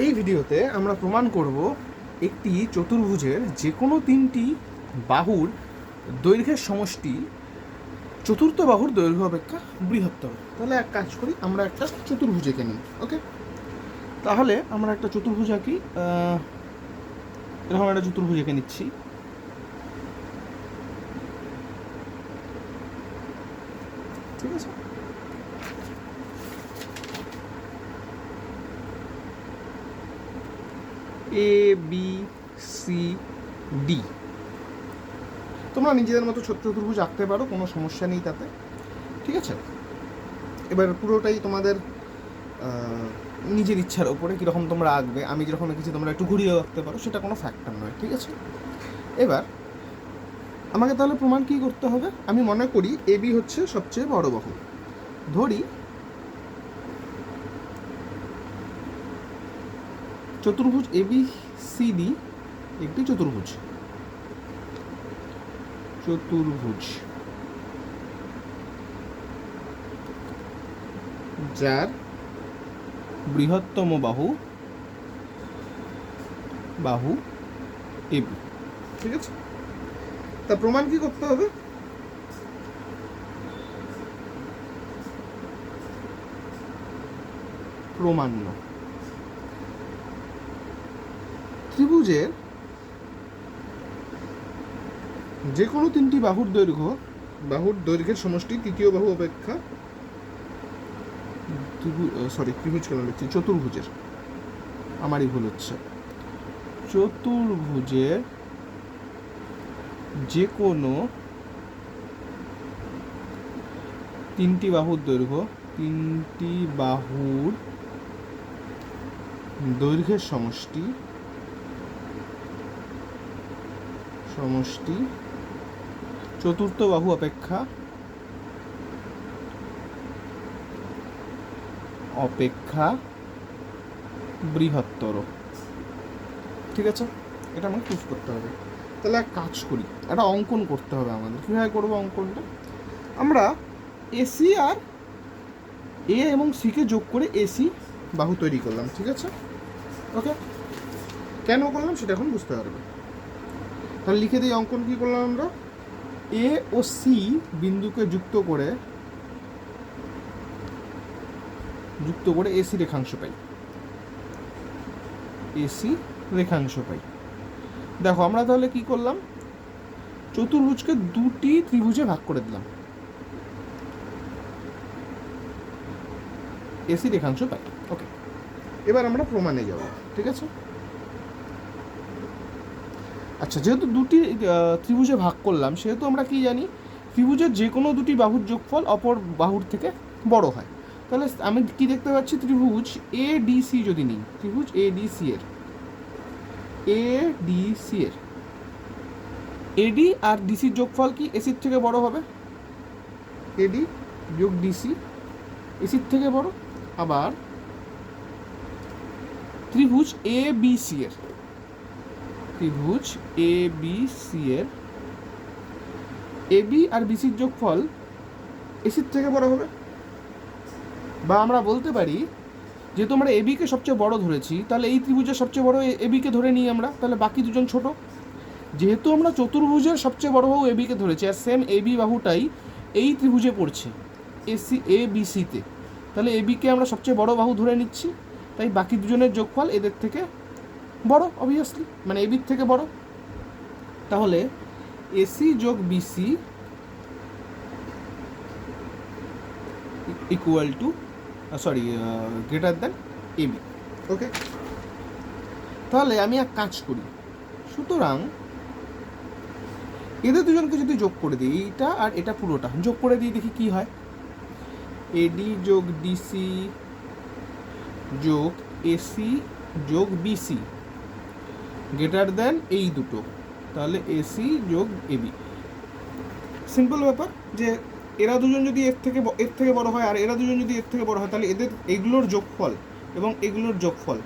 এই ভিডিওতে আমরা প্রমাণ করব একটি চতুর্ভুজের যে কোনো তিনটি বাহুর দৈর্ঘ্যের সমষ্টি, চতুর্থ বাহুর দৈর্ঘ্য অপেক্ষা বৃহত্তর। তাহলে এক কাজ করি, আমরা একটা চতুর্ভুজ এঁকে নিই, ওকে? তাহলে আমরা একটা চতুর্ভুজ আঁকি এরকম একটা চতুর্ভুজ এঁকে নিচ্ছি। ঠিক আছে? এ বি সি ডি তোমরা নিজেদের মতো ছোট চতুর্ভুজ আঁকতে পারো, কোনো সমস্যা নেই তাতে। ঠিক আছে? এবার পুরোটাই তোমাদের নিজের ইচ্ছার ওপরে কীরকম তোমরা আঁকবে, আমি যেরকম এঁকেছি তোমরা একটু ঘুরিয়েও আঁকতে পারো, সেটা কোনো ফ্যাক্টর নয়, ঠিক আছে? এবার, আমাকে তাহলে প্রমাণ কী করতে হবে? আমি মনে করি এ বি হচ্ছে সবচেয়ে বড় বাহু ধরি চতুর্ভুজ এ বি সি ডি একটি চতুর্ভুজ। চতুর্ভুজ। যার বৃহত্তম বাহু বাহু এবি ঠিক আছে? তা প্রমাণ কি করতে হবে? প্রমাণ্য। ত্রিভুজের যে কোনো তিনটি বাহুর দৈর্ঘ্য, বাহুর দৈর্ঘ্যের সমষ্টি, তৃতীয় বাহু অপেক্ষা সরি ত্রিভুজ কেন লিখছি? চতুর্ভুজের। আমারই ভুল হচ্ছে। চতুর্ভুজের যে কোনো তিনটি বাহুর দৈর্ঘ্য, তিনটি বাহুর দৈর্ঘ্যের সমষ্টি সমষ্টি। চতুর্থ বাহু অপেক্ষা। অপেক্ষা বৃহত্তর। ঠিক আছে? এটা আমাকে প্রুফ করতে হবে। তাহলে এক কাজ করি, একটা অঙ্কন করতে হবে আমাদের। কীভাবে করব অঙ্কনটা? আমরা এসি আর এ এবং সিকে যোগ করে এসি বাহু তৈরি করলাম, ঠিক আছে? ওকে কেন করলাম সেটা এখন বুঝতে পারবে। তাহলে লিখে দিই, অঙ্কন কী করলাম আমরা? এ ও সি বিন্দুকে যুক্ত করে যুক্ত করে এসি রেখাংশ পাই। এসি রেখাংশ পাই। দেখো, আমরা তাহলে কি করলাম? চতুর্ভুজকে দুটি ত্রিভুজে ভাগ করে দিলাম। এসি রেখাংশ পাই। ওকে এবার আমরা প্রমাণে যাব, ঠিক আছে? আচ্ছা যেহেতু দুটি ত্রিভুজে ভাগ করলাম, সেহেতু আমরা কি জানি? ত্রিভুজের যে কোনো দুটি বাহুর যোগফল অপর বাহুর থেকে বড় হয়। তাহলে আমি কি দেখতে পাচ্ছি? ত্রিভুজ এ সি যদি নিই, ত্রিভুজ এ ডি সি এর এ ডি সি এর এডি আর ডিসির যোগফল কি এসির থেকে বড় হবে? এডি যোগ ডিসি এসির থেকে বড়। আবার ত্রিভুজ এ বি সি এর ত্রিভুজ এ বি সি এর। এ বি আর বিসির যোগফল এসির থেকে বড় হবে। বা আমরা বলতে পারি যেহেতু আমরা এবিকে সবচেয়ে বড় ধরেছি, তাহলে এই ত্রিভুজের সবচেয়ে বড় এবিকে ধরে নিই আমরা। তাহলে বাকি দুজন ছোট। যেহেতু আমরা চতুর্ভুজের সবচেয়ে বড় বাহু এবিকে ধরেছি, আর সেম এবি বাহুটাই এই ত্রিভুজে পড়ছে এসি এ বি সিতে তাহলে এবিকে আমরা সবচেয়ে বড় বাহু ধরে নিচ্ছি, তাই বাকি দুজনের যোগফল এদের থেকে বড় অবভিয়াসলি মানে এবির থেকে বড়। তাহলে এসি যোগ BC equal to sorry greater than AB okay তাহলে আমি এক কাজ করি। সুতরাং এদের দুজনকে যদি যোগ করে দিই, এইটা আর এটা পুরোটা, যোগ করে দিই দেখি কি হয়। এডি যোগ ডিসি যোগ এসি যোগ বিসি গ্রেটার দেন এই দুটো। তাহলে এসি যোগ এবি সিম্পল ব্যাপার যে এরা দুজন যদি এর থেকে এর থেকে বড় হয় আর এরা দুজন যদি এর থেকে বড় হয়, তাহলে এদের এগুলোর যোগফল এবং এগুলোর যোগফল,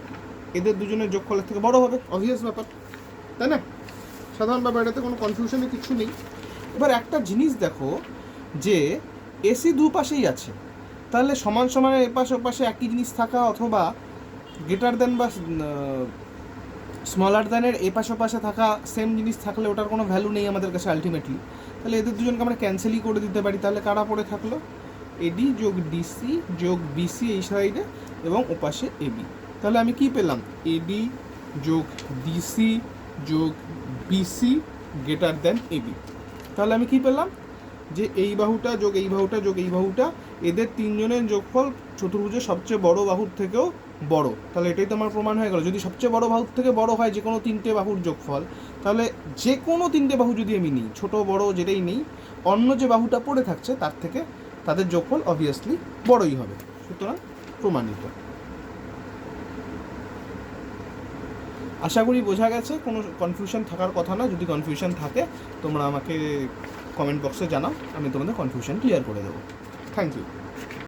এদের দুজনের যোগফলের থেকে বড় হবে অবভিয়াস ব্যাপার, তাই না? সাধারণ ব্যাপার, এটাতে কোনো কনফিউশনের কিছু নেই। এবার একটা জিনিস দেখো, যে এসি দুপাশেই আছে। তাহলে সমান সমান এপাশে ওপাশে একই জিনিস থাকা অথবা গ্রেটার দেন বা স্মলার দ্যানের এ পাশে থাকা সেম জিনিস থাকলে ওটার কোনো ভ্যালু নেই আমাদের কাছে আলটিমেটলি তাহলে এদের দুজনকে আমরা ক্যান্সেলই করে দিতে পারি। তাহলে কারা পড়ে থাকল? এডি যোগ ডিসি যোগ বিসি এই সাইডে এবং ওপাশে এবি তাহলে আমি কি পেলাম? এডি যোগ ডিসি যোগ বিসি গ্রেটার দেন এবি তাহলে আমি কি পেলাম? যে এই বাহুটা যোগ এই বাহুটা যোগ এই বাহুটা, এদের তিনজনের যোগফল চতুর্ভুজের সবচেয়ে বড় বাহুর থেকেও বড়। তাহলে এটাই তো আমার প্রমাণ হয়ে গেল। যদি সবচেয়ে বড় বাহুর থেকে বড় হয় যে কোনো তিনটে বাহুর যোগফল, তাহলে যে কোনো তিনটে বাহু যদি আমি নিই, ছোট, বড় যেটাই নিই, অন্য যে বাহুটা পড়ে থাকছে তার থেকে তাদের যোগফল অবভিয়াসলি বড়ই হবে। সুতরাং প্রমাণিত। আশা করি বোঝা গেছে, কোনো কনফিউশন থাকার কথা না। যদি কনফিউশন থাকে, তোমরা আমাকে কমেন্ট বক্সে জানাও, আমি তোমাদের কনফিউশন ক্লিয়ার করে দেবো। Thank you